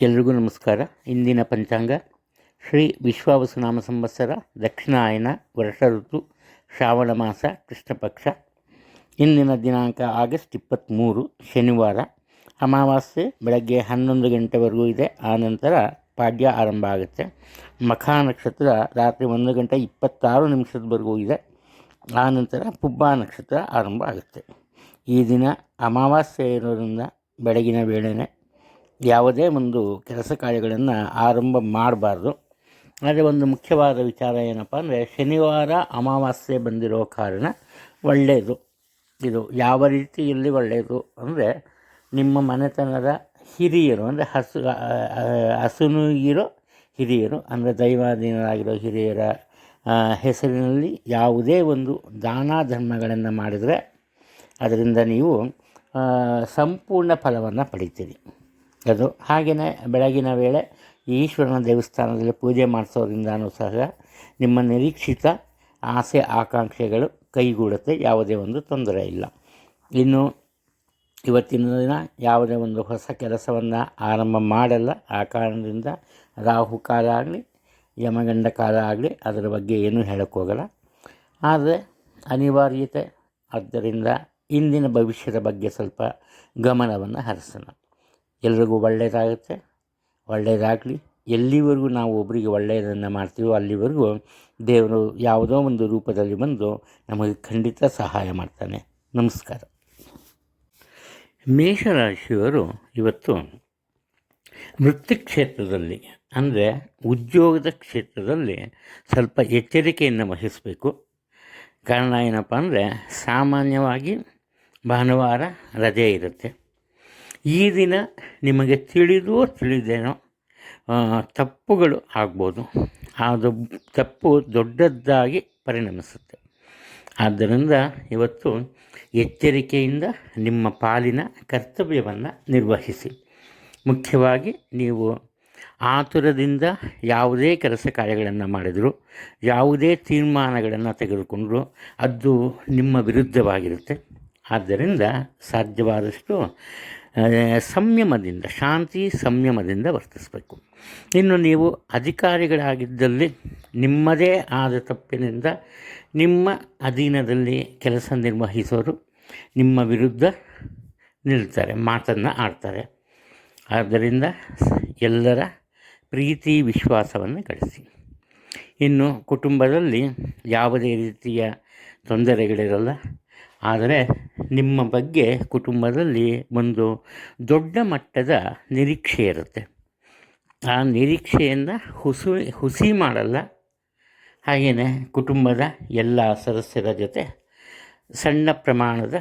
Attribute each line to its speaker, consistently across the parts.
Speaker 1: ಎಲ್ರಿಗೂ ನಮಸ್ಕಾರ. ಇಂದಿನ ಪಂಚಾಂಗ ಶ್ರೀ ವಿಶ್ವಾವಸುನಾಮ ಸಂವತ್ಸರ ದಕ್ಷಿಣಾಯನ ವರ್ಷ ಋತು ಶ್ರಾವಣ ಮಾಸ ಕೃಷ್ಣ ಪಕ್ಷ. ಇಂದಿನ ದಿನಾಂಕ ಆಗಸ್ಟ್ ಇಪ್ಪತ್ತ್ಮೂರು ಶನಿವಾರ. ಅಮಾವಾಸ್ಯೆ ಬೆಳಗ್ಗೆ ಹನ್ನೊಂದು ಗಂಟೆವರೆಗೂ ಇದೆ. ಆನಂತರ ಪಾಡ್ಯ ಆರಂಭ ಆಗುತ್ತೆ. ಮಖ ನಕ್ಷತ್ರ ರಾತ್ರಿ ಒಂದು ಗಂಟೆ ಇಪ್ಪತ್ತಾರು ನಿಮಿಷದವರೆಗೂ ಇದೆ. ಆನಂತರ ಪುಬ್ಬ ನಕ್ಷತ್ರ ಆರಂಭ ಆಗುತ್ತೆ. ಈ ದಿನ ಅಮಾವಾಸ್ಯೆ ಇರೋದ್ರಿಂದ ಬೆಳಗಿನ ವೇಳೆಯೇ ಯಾವುದೇ ಒಂದು ಕೆಲಸ ಕಾರ್ಯಗಳನ್ನು ಆರಂಭ ಮಾಡಬಾರ್ದು. ಆದರೆ ಒಂದು ಮುಖ್ಯವಾದ ವಿಚಾರ ಏನಪ್ಪ ಅಂದರೆ, ಶನಿವಾರ ಅಮಾವಾಸ್ಯೆ ಬಂದಿರೋ ಕಾರಣ ಒಳ್ಳೆಯದು ಇದು ಯಾವ ರೀತಿಯಲ್ಲಿ ಒಳ್ಳೆಯದು ಅಂದರೆ, ನಿಮ್ಮ ಮನೆತನದ ಹಿರಿಯರು ಅಂದರೆ ಹಸು ಹಸುನುಗಿರೋ ಹಿರಿಯರು ಅಂದರೆ ದೈವಾಧೀನರಾಗಿರೋ ಹಿರಿಯರ ಹೆಸರಿನಲ್ಲಿ ಯಾವುದೇ ಒಂದು ದಾನ ಧರ್ಮಗಳನ್ನು ಮಾಡಿದರೆ, ಅದರಿಂದ ನೀವು ಸಂಪೂರ್ಣ ಫಲವನ್ನು ಪಡಿತೀರಿ. ಅದು ಹಾಗೆಯೇ ಬೆಳಗಿನ ವೇಳೆ ಈಶ್ವರನ ದೇವಸ್ಥಾನದಲ್ಲಿ ಪೂಜೆ ಮಾಡಿಸೋದ್ರಿಂದನೂ ಸಹ ನಿಮ್ಮ ನಿರೀಕ್ಷಿತ ಆಸೆ ಆಕಾಂಕ್ಷೆಗಳು ಕೈಗೂಡುತ್ತೆ, ಯಾವುದೇ ಒಂದು ತೊಂದರೆ ಇಲ್ಲ. ಇನ್ನು ಇವತ್ತಿನ ದಿನ ಯಾವುದೇ ಒಂದು ಹೊಸ ಕೆಲಸವನ್ನು ಆರಂಭ ಮಾಡಲ್ಲ. ಆ ಕಾರಣದಿಂದ ರಾಹು ಕಾಲ ಆಗಲಿ, ಯಮಗಂಡ ಕಾಲ ಆಗಲಿ ಅದರ ಬಗ್ಗೆ ಏನೂ ಹೇಳೋಕ್ಕೋಗಲ್ಲ ಆದರೆ ಅನಿವಾರ್ಯತೆ, ಆದ್ದರಿಂದ ಇಂದಿನ ಭವಿಷ್ಯದ ಬಗ್ಗೆ ಸ್ವಲ್ಪ ಗಮನವನ್ನು ಹರಿಸೋಣ. ಎಲ್ರಿಗೂ ಒಳ್ಳೆಯದಾಗುತ್ತೆ ಒಳ್ಳೆಯದಾಗಲಿ ಎಲ್ಲಿವರೆಗೂ ನಾವು ಒಬ್ಬರಿಗೆ ಒಳ್ಳೆಯದನ್ನು ಮಾಡ್ತೀವೋ ಅಲ್ಲಿವರೆಗೂ ದೇವರು ಯಾವುದೋ ಒಂದು ರೂಪದಲ್ಲಿ ಬಂದು ನಮಗೆ ಖಂಡಿತ ಸಹಾಯ ಮಾಡ್ತಾನೆ. ನಮಸ್ಕಾರ. ಮೇಷರಾಶಿಯವರು ಇವತ್ತು ವೃತ್ತಿ ಕ್ಷೇತ್ರದಲ್ಲಿ, ಅಂದರೆ ಉದ್ಯೋಗದ ಕ್ಷೇತ್ರದಲ್ಲಿ ಸ್ವಲ್ಪ ಎಚ್ಚರಿಕೆಯನ್ನು ವಹಿಸಬೇಕು. ಕಾರಣ ಏನಪ್ಪ ಅಂದರೆ ಸಾಮಾನ್ಯವಾಗಿ ಭಾನುವಾರ ರಜೆ ಇರುತ್ತೆ. ಈ ದಿನ ನಿಮಗೆ ತಿಳಿದೋ ತಿಳಿದೇನೋ ತಪ್ಪುಗಳು ಆಗ್ಬೋದು. ಅದು ತಪ್ಪು ದೊಡ್ಡದಾಗಿ ಪರಿಣಮಿಸುತ್ತೆ. ಆದ್ದರಿಂದ ಇವತ್ತು ಎಚ್ಚರಿಕೆಯಿಂದ ನಿಮ್ಮ ಪಾಲಿನ ಕರ್ತವ್ಯವನ್ನು ನಿರ್ವಹಿಸಿ. ಮುಖ್ಯವಾಗಿ ನೀವು ಆತುರದಿಂದ ಯಾವುದೇ ಕೆಲಸ ಕಾರ್ಯಗಳನ್ನು ಮಾಡಿದರೂ ಯಾವುದೇ ತೀರ್ಮಾನಗಳನ್ನು ತೆಗೆದುಕೊಂಡರೂ ಅದು ನಿಮ್ಮ ವಿರುದ್ಧವಾಗಿರುತ್ತೆ. ಆದ್ದರಿಂದ ಸಾಧ್ಯವಾದಷ್ಟು ಆ, ಸಂಯಮದಿಂದ, ಶಾಂತಿ ಸಂಯಮದಿಂದ ವರ್ತಿಸಬೇಕು. ಇನ್ನು ನೀವು ಅಧಿಕಾರಿಗಳಾಗಿದ್ದಲ್ಲಿ ನಿಮ್ಮದೇ ಆದ ತಪ್ಪಿನಿಂದ ನಿಮ್ಮ ಅಧೀನದಲ್ಲಿ ಕೆಲಸ ನಿರ್ವಹಿಸೋರು ನಿಮ್ಮ ವಿರುದ್ಧ ನಿಲ್ತಾರೆ, ಮಾತನ್ನು ಆಡ್ತಾರೆ. ಆದ್ದರಿಂದ ಎಲ್ಲರ ಪ್ರೀತಿ ವಿಶ್ವಾಸವನ್ನು ಗಳಿಸಿ. ಇನ್ನು ಕುಟುಂಬದಲ್ಲಿ ಯಾವುದೇ ರೀತಿಯ ತೊಂದರೆಗಳಿರಲ್ಲ ಆದರೆ ನಿಮ್ಮ ಬಗ್ಗೆ ಕುಟುಂಬದಲ್ಲಿ ಒಂದು ದೊಡ್ಡ ಮಟ್ಟದ ನಿರೀಕ್ಷೆ ಇರುತ್ತೆ. ಆ ನಿರೀಕ್ಷೆಯನ್ನು ಹುಸು, ಹುಸಿ ಮಾಡಲ್ಲ. ಹಾಗೆಯೇ ಕುಟುಂಬದ ಎಲ್ಲ ಸದಸ್ಯರ ಜೊತೆ ಸಣ್ಣ ಪ್ರಮಾಣದ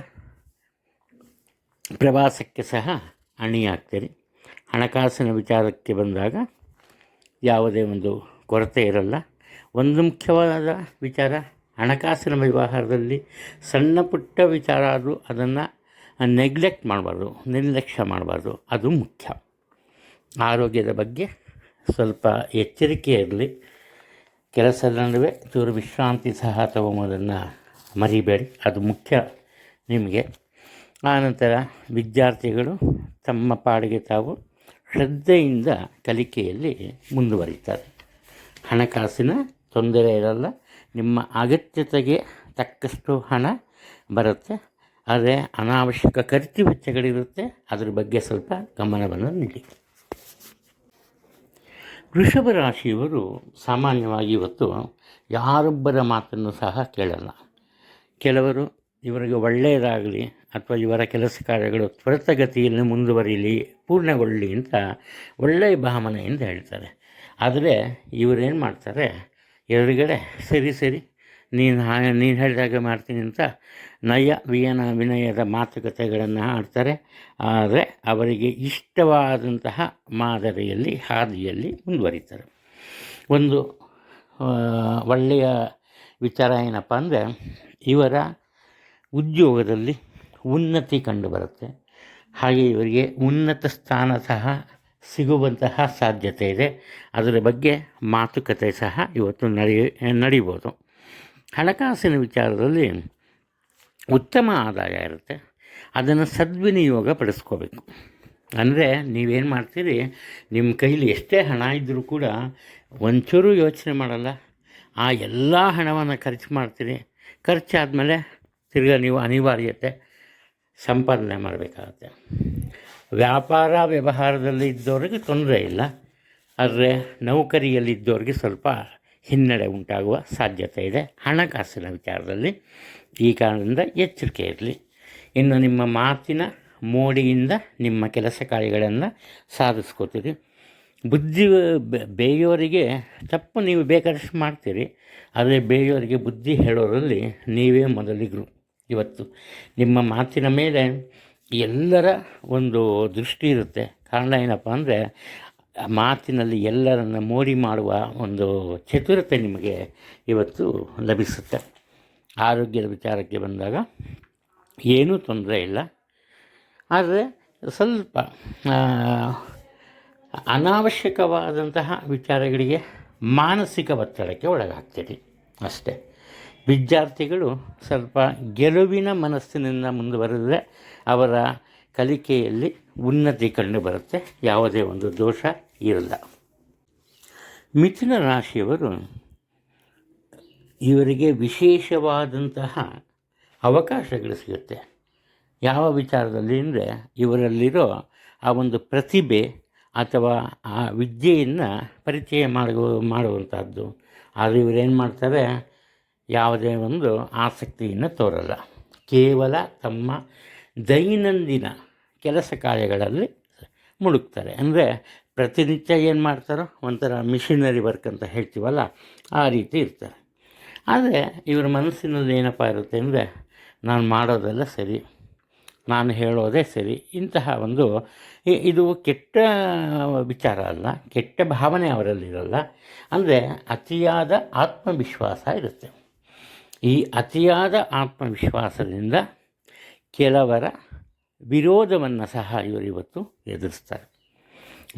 Speaker 1: ಪ್ರವಾಸಕ್ಕೆ ಸಹ ಅಣಿಯಾಗ್ತೀರಿ. ಹಣಕಾಸಿನ ವಿಚಾರಕ್ಕೆ ಬಂದಾಗ ಯಾವುದೇ ಒಂದು ಕೊರತೆ ಇರಲ್ಲ. ಒಂದು ಮುಖ್ಯವಾದ ವಿಚಾರ ಹಣಕಾಸಿನ ವ್ಯವಹಾರದಲ್ಲಿ ಸಣ್ಣ ಪುಟ್ಟ ವಿಚಾರ ಆದರೂ ಅದನ್ನು ನೆಗ್ಲೆಕ್ಟ್ ಮಾಡಬಾರ್ದು, ನಿರ್ಲಕ್ಷ್ಯ ಮಾಡಬಾರ್ದು. ಅದು ಮುಖ್ಯ. ಆರೋಗ್ಯದ ಬಗ್ಗೆ ಸ್ವಲ್ಪ ಎಚ್ಚರಿಕೆ ಇರಲಿ. ಕೆಲಸದ ನಡುವೆ ಚೂರು ವಿಶ್ರಾಂತಿ ಸಹ ತಗೊಂಬೋದನ್ನು ಮರಿಬೇಡಿ. ಅದು ಮುಖ್ಯ ನಿಮಗೆ. ಆನಂತರ ವಿದ್ಯಾರ್ಥಿಗಳು ತಮ್ಮ ಪಾಡಿಗೆ ತಾವು ಶ್ರದ್ಧೆಯಿಂದ ಕಲಿಕೆಯಲ್ಲಿ ಮುಂದುವರಿತಾರೆ. ಹಣಕಾಸಿನ ತೊಂದರೆ ಇರಲ್ಲ. ನಿಮ್ಮ ಅಗತ್ಯತೆಗೆ ತಕ್ಕಷ್ಟು ಹಣ ಬರುತ್ತೆ. ಆದರೆ ಅನಾವಶ್ಯಕ ಖರ್ಚು ವೆಚ್ಚಗಳಿರುತ್ತೆ. ಅದ್ರ ಬಗ್ಗೆ ಸ್ವಲ್ಪ ಗಮನವನ್ನು ನೀಡಿ. ವೃಷಭ ರಾಶಿಯವರು ಸಾಮಾನ್ಯವಾಗಿ ಇವತ್ತು ಯಾರೊಬ್ಬರ ಮಾತನ್ನು ಸಹ ಕೇಳಲ್ಲ. ಕೆಲವರು ಇವರಿಗೆ ಒಳ್ಳೆಯದಾಗಲಿ ಅಥವಾ ಇವರ ಕೆಲಸ ಕಾರ್ಯಗಳು ತ್ವರಿತಗತಿಯಲ್ಲಿ ಮುಂದುವರಿಯಲಿ ಪೂರ್ಣಗೊಳ್ಳಲಿ ಅಂತ ಒಳ್ಳೆಯ ಭಾವನೆಯಿಂದ ಹೇಳ್ತಾರೆ. ಆದರೆ ಇವರೇನು ಮಾಡ್ತಾರೆ? ಎದುರುಗಡೆ ಸರಿ ಸರಿ. ನೀನು ಹಾ, ನೀನು ಹೇಳಿದಾಗ ಮಾಡ್ತೀನಿ ಅಂತ ನಯ ವಿಯನ ವಿನಯದ ಮಾತುಕತೆಗಳನ್ನು ಆಡ್ತಾರೆ. ಆದರೆ ಅವರಿಗೆ ಇಷ್ಟವಾದಂತಹ ಮಾದರಿಯಲ್ಲಿ, ಹಾದಿಯಲ್ಲಿ ಮುಂದುವರಿತಾರೆ. ಒಂದು ಒಳ್ಳೆಯ ವಿಚಾರ ಏನಪ್ಪ ಅಂದರೆ ಇವರ ಉದ್ಯೋಗದಲ್ಲಿ ಉನ್ನತಿ ಕಂಡುಬರುತ್ತೆ ಹಾಗೆ ಇವರಿಗೆ ಉನ್ನತ ಸ್ಥಾನ ಸಹ ಸಿಗುವಂತಹ ಸಾಧ್ಯತೆ ಇದೆ ಅದರ ಬಗ್ಗೆ ಮಾತುಕತೆ ಸಹ ಇವತ್ತು ನಡೆಯ ನಡೀಬೋದು. ಹಣಕಾಸಿನ ವಿಚಾರದಲ್ಲಿ ಉತ್ತಮ ಆದಾಯ ಇರುತ್ತೆ. ಅದನ್ನು ಸದ್ವಿನಿಯೋಗ ಪಡಿಸ್ಕೋಬೇಕು. ಅಂದರೆ ನೀವೇನು ಮಾಡ್ತೀರಿ? ನಿಮ್ಮ ಕೈಲಿ ಎಷ್ಟೇ ಹಣ ಇದ್ದರೂ ಕೂಡ ಒಂಚೂರು ಯೋಚನೆ ಮಾಡಲ್ಲ. ಆ ಎಲ್ಲ ಹಣವನ್ನು ಖರ್ಚು ಮಾಡ್ತೀರಿ. ಖರ್ಚಾದಮೇಲೆ ತಿರ್ಗಾ ನೀವು ಅನಿವಾರ್ಯತೆ ಸಂಪಾದನೆ ಮಾಡಬೇಕಾಗತ್ತೆ. ವ್ಯಾಪಾರ ವ್ಯವಹಾರದಲ್ಲಿ ಇದ್ದವ್ರಿಗೆ ತೊಂದರೆ ಇಲ್ಲ. ಆದರೆ ನೌಕರಿಯಲ್ಲಿದ್ದವ್ರಿಗೆ ಸ್ವಲ್ಪ ಹಿನ್ನಡೆ ಉಂಟಾಗುವ ಸಾಧ್ಯತೆ ಇದೆ ಹಣಕಾಸಿನ ವಿಚಾರದಲ್ಲಿ. ಈ ಕಾರಣದಿಂದ ಎಚ್ಚರಿಕೆ ಇರಲಿ. ಇನ್ನು ನಿಮ್ಮ ಮಾತಿನ ಮೋಡಿಯಿಂದ ನಿಮ್ಮ ಕೆಲಸ ಕಾರ್ಯಗಳನ್ನು ಸಾಧಿಸ್ಕೋತೀರಿ. ಬುದ್ಧಿ ಬೇಯೋರಿಗೆ ತಪ್ಪು ನೀವು ಬೇಕಾದಷ್ಟು ಮಾಡ್ತೀರಿ. ಆದರೆ ಬೇಯೋರಿಗೆ ಬುದ್ಧಿ ಹೇಳೋರಲ್ಲಿ ನೀವೇ ಮೊದಲಿಗರು. ಇವತ್ತು ನಿಮ್ಮ ಮಾತಿನ ಮೇಲೆ ಎಲ್ಲರ ಒಂದು ದೃಷ್ಟಿ ಇರುತ್ತೆ. ಕಾರಣ ಏನಪ್ಪ ಅಂದರೆ ಮಾತಿನಲ್ಲಿ ಎಲ್ಲರನ್ನು ಮೋಡಿ ಮಾಡುವ ಒಂದು ಚತುರತೆ ನಿಮಗೆ ಇವತ್ತು ಲಭಿಸುತ್ತೆ. ಆರೋಗ್ಯದ ವಿಚಾರಕ್ಕೆ ಬಂದಾಗ ಏನೂ ತೊಂದರೆ ಇಲ್ಲ. ಆದರೆ ಸ್ವಲ್ಪ ಅನಾವಶ್ಯಕವಾದಂತಹ ವಿಚಾರಗಳಿಗೆ ಮಾನಸಿಕ ಒತ್ತಡಕ್ಕೆ ಒಳಗಾಗ್ತೀರಿ. ಅಷ್ಟೇ. ವಿದ್ಯಾರ್ಥಿಗಳು ಸ್ವಲ್ಪ ಗೆಲುವಿನ ಮನಸ್ಸಿನಿಂದ ಮುಂದುವರೆದರೆ ಅವರ ಕಲಿಕೆಯಲ್ಲಿ ಉನ್ನತಿ ಕಂಡು ಬರುತ್ತೆ. ಯಾವುದೇ ಒಂದು ದೋಷ ಇರಲ್ಲ. ಮಿಥುನ ರಾಶಿಯವರು ಇವರಿಗೆ ವಿಶೇಷವಾದಂತಹ ಅವಕಾಶಗಳು ಸಿಗುತ್ತೆ. ಯಾವ ವಿಚಾರದಲ್ಲಿ ಅಂದರೆ ಇವರಲ್ಲಿರೋ ಆ ಒಂದು ಪ್ರತಿಭೆ ಅಥವಾ ಆ ವಿದ್ಯೆಯನ್ನು ಪರಿಚಯ ಮಾಡುವ ಮಾಡುವಂಥದ್ದು ಆದರೆ ಇವರೇನು ಮಾಡ್ತಾರೆ? ಯಾವುದೇ ಒಂದು ಆಸಕ್ತಿಯನ್ನು ತೋರಲ್ಲ. ಕೇವಲ ತಮ್ಮ ದೈನಂದಿನ ಕೆಲಸ ಕಾರ್ಯಗಳಲ್ಲಿ ಮುಳುಗ್ತಾರೆ. ಅಂದರೆ ಪ್ರತಿನಿತ್ಯ ಏನು ಮಾಡ್ತಾರೋ, ಒಂಥರ ಮಿಷಿನರಿ ವರ್ಕ್ ಅಂತ ಹೇಳ್ತೀವಲ್ಲ, ಆ ರೀತಿ ಇರ್ತಾರೆ. ಆದರೆ ಇವರ ಮನಸ್ಸಿನಲ್ಲಿ ಏನಪ್ಪ ಇರುತ್ತೆ ಅಂದರೆ, ನಾನು ಮಾಡೋದೆಲ್ಲ ಸರಿ, ನಾನು ಹೇಳೋದೇ ಸರಿ, ಇಂತಹ ಒಂದು ಇದು ಕೆಟ್ಟ ವಿಚಾರ ಅಲ್ಲ, ಕೆಟ್ಟ ಭಾವನೆ ಅವರಲ್ಲಿರಲ್ಲ. ಅಂದರೆ ಅತಿಯಾದ ಆತ್ಮವಿಶ್ವಾಸ ಇರುತ್ತೆ. ಈ ಅತಿಯಾದ ಆತ್ಮವಿಶ್ವಾಸದಿಂದ ಕೆಲವರ ವಿರೋಧವನ್ನು ಸಹ ಇವರು ಇವತ್ತು ಎದುರಿಸ್ತಾರೆ.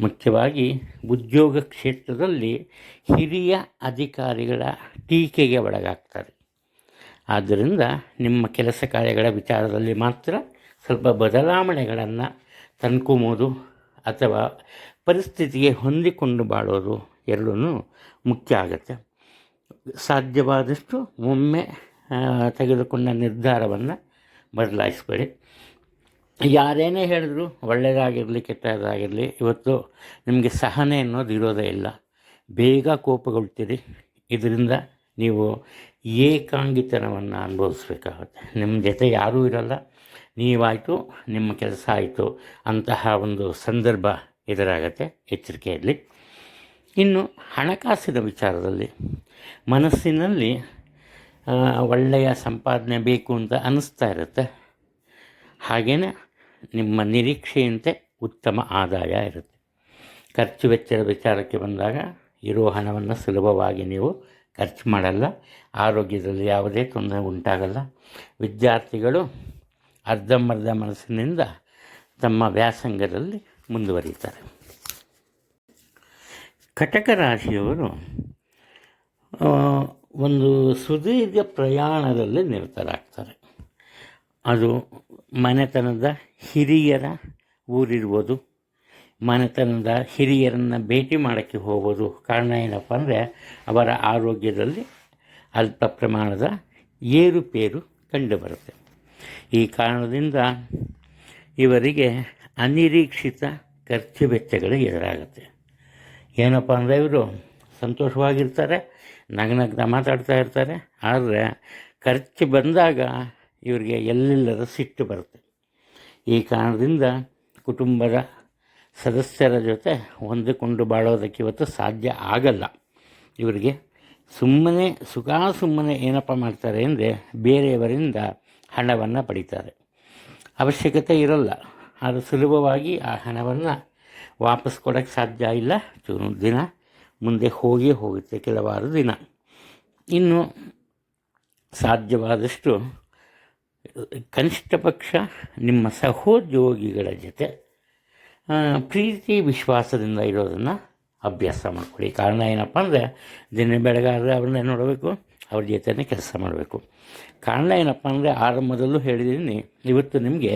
Speaker 1: ಮುಖ್ಯವಾಗಿ ಉದ್ಯೋಗ ಕ್ಷೇತ್ರದಲ್ಲಿ ಹಿರಿಯ ಅಧಿಕಾರಿಗಳ ಟೀಕೆಗೆ ಒಳಗಾಗ್ತಾರೆ. ಆದ್ದರಿಂದ ನಿಮ್ಮ ಕೆಲಸ ಕಾರ್ಯಗಳ ವಿಚಾರದಲ್ಲಿ ಮಾತ್ರ ಸ್ವಲ್ಪ ಬದಲಾವಣೆಗಳನ್ನು ತಂದ್ಕೊಂಬೋದು ಅಥವಾ ಪರಿಸ್ಥಿತಿಗೆ ಹೊಂದಿಕೊಂಡು ಬಾಳೋದು ಎರಡೂ ಮುಖ್ಯ ಆಗುತ್ತೆ. ಸಾಧ್ಯವಾದಷ್ಟು ಒಮ್ಮೆ ತೆಗೆದುಕೊಂಡ ನಿರ್ಧಾರವನ್ನು ಬದಲಾಯಿಸ್ಬೇಡಿ. ಯಾರೇನೇ ಹೇಳಿದ್ರು ಒಳ್ಳೆಯದಾಗಿರಲಿ ಕೆಟ್ಟದಾಗಿರಲಿ, ಇವತ್ತು ನಿಮಗೆ ಸಹನೆ ಅನ್ನೋದು ಇರೋದೇ ಇಲ್ಲ. ಬೇಗ ಕೋಪಗೊಳ್ತೀರಿ. ಇದರಿಂದ ನೀವು ಏಕಾಂಗಿತನವನ್ನು ಅನುಭವಿಸ್ಬೇಕಾಗುತ್ತೆ. ನಿಮ್ಮ ಜೊತೆ ಯಾರೂ ಇರಲ್ಲ, ನೀವಾಯಿತು, ನಿಮ್ಮ ಕೆಲಸ ಆಯಿತು ಅಂತಹ ಒಂದು ಸಂದರ್ಭ ಎದುರಾಗತ್ತೆ ಎಚ್ಚರಿಕೆ ಇರಲಿ ಇನ್ನು ಹಣಕಾಸಿನ ವಿಚಾರದಲ್ಲಿ ಮನಸ್ಸಿನಲ್ಲಿ ಒಳ್ಳೆಯ ಸಂಪಾದನೆ ಬೇಕು ಅಂತ ಅನ್ನಿಸ್ತಾ ಇರುತ್ತೆ. ಹಾಗೆಯೇ ನಿಮ್ಮ ನಿರೀಕ್ಷೆಯಂತೆ ಉತ್ತಮ ಆದಾಯ ಇರುತ್ತೆ. ಖರ್ಚು ವೆಚ್ಚದ ವಿಚಾರಕ್ಕೆ ಬಂದಾಗ ಇರೋ ಹಣವನ್ನು ಸುಲಭವಾಗಿ ನೀವು ಖರ್ಚು ಮಾಡಲ್ಲ. ಆರೋಗ್ಯದಲ್ಲಿ ಯಾವುದೇ ತೊಂದರೆ ಉಂಟಾಗಲ್ಲ. ವಿದ್ಯಾರ್ಥಿಗಳು ಅರ್ಧಂಬರ್ಧ ಮನಸ್ಸಿನಿಂದ ತಮ್ಮ ವ್ಯಾಸಂಗದಲ್ಲಿ ಮುಂದುವರಿತಾರೆ ಕಟಕ ರಾಶಿಯವರು ಒಂದು ಸುದೀರ್ಘ ಪ್ರಯಾಣದಲ್ಲಿ ನಿರತರಾಗ್ತಾರೆ. ಅದು ಮನೆತನದ ಹಿರಿಯರ ಊರಿರ್ಬೋದು ಮನೆತನದ ಹಿರಿಯರನ್ನು ಭೇಟಿ ಮಾಡೋಕ್ಕೆ ಹೋಗೋದು ಕಾರಣ ಏನಪ್ಪ ಅಂದರೆ, ಅವರ ಆರೋಗ್ಯದಲ್ಲಿ ಅಲ್ಪ ಪ್ರಮಾಣದ ಏರುಪೇರು ಕಂಡುಬರುತ್ತೆ. ಈ ಕಾರಣದಿಂದ ಇವರಿಗೆ ಅನಿರೀಕ್ಷಿತ ಖರ್ಚು ವೆಚ್ಚಗಳು ಎದುರಾಗುತ್ತೆ. ಏನಪ್ಪ ಅಂದರೆ ಇವರು ಸಂತೋಷವಾಗಿರ್ತಾರೆ, ನಗನಗ್ನ ಮಾತಾಡ್ತಾ ಇರ್ತಾರೆ. ಆದರೆ ಖರ್ಚು ಬಂದಾಗ ಇವರಿಗೆ ಎಲ್ಲಿಲ್ಲದ ಸಿಟ್ಟು ಬರುತ್ತೆ. ಈ ಕಾರಣದಿಂದ ಕುಟುಂಬದ ಸದಸ್ಯರ ಜೊತೆ ಹೊಂದಿಕೊಂಡು ಬಾಳೋದಕ್ಕೆ ಇವತ್ತು ಸಾಧ್ಯ ಆಗಲ್ಲ. ಇವರಿಗೆ ಸುಮ್ಮನೆ, ಸುಖ ಸುಮ್ಮನೆ ಏನಪ್ಪ ಮಾಡ್ತಾರೆ ಅಂದರೆ ಬೇರೆಯವರಿಂದ ಹಣವನ್ನು ಪಡಿತಾರೆ. ಅವಶ್ಯಕತೆ ಇರಲ್ಲ. ಆದರೆ ಸುಲಭವಾಗಿ ಆ ಹಣವನ್ನು ವಾಪಸ್ ಕೊಡೋಕ್ಕೆ ಸಾಧ್ಯ ಇಲ್ಲ. ಚೂರು ದಿನ ಮುಂದೆ ಹೋಗಿ ಹೋಗುತ್ತೆ ಕೆಲವಾರು ದಿನ. ಇನ್ನು ಸಾಧ್ಯವಾದಷ್ಟು ಕನಿಷ್ಠ ಪಕ್ಷ ನಿಮ್ಮ ಸಹೋದ್ಯೋಗಿಗಳ ಜೊತೆ ಪ್ರೀತಿ ವಿಶ್ವಾಸದಿಂದ ಇರೋದನ್ನು ಅಭ್ಯಾಸ ಮಾಡಿಕೊಳ್ಳಿ. ಕಾರಣ ಏನಪ್ಪ ಅಂದರೆ, ದಿನ ಬೆಳಗಾದರೆ ಅವ್ರನ್ನ ನೋಡಬೇಕು, ಅವ್ರ ಜೊತೆನೇ ಕೆಲಸ ಮಾಡಬೇಕು. ಕಾರಣ ಏನಪ್ಪ ಅಂದರೆ, ಆರಂಭದಲ್ಲೂ ಹೇಳಿದ್ದೀನಿ ಇವತ್ತು ನಿಮಗೆ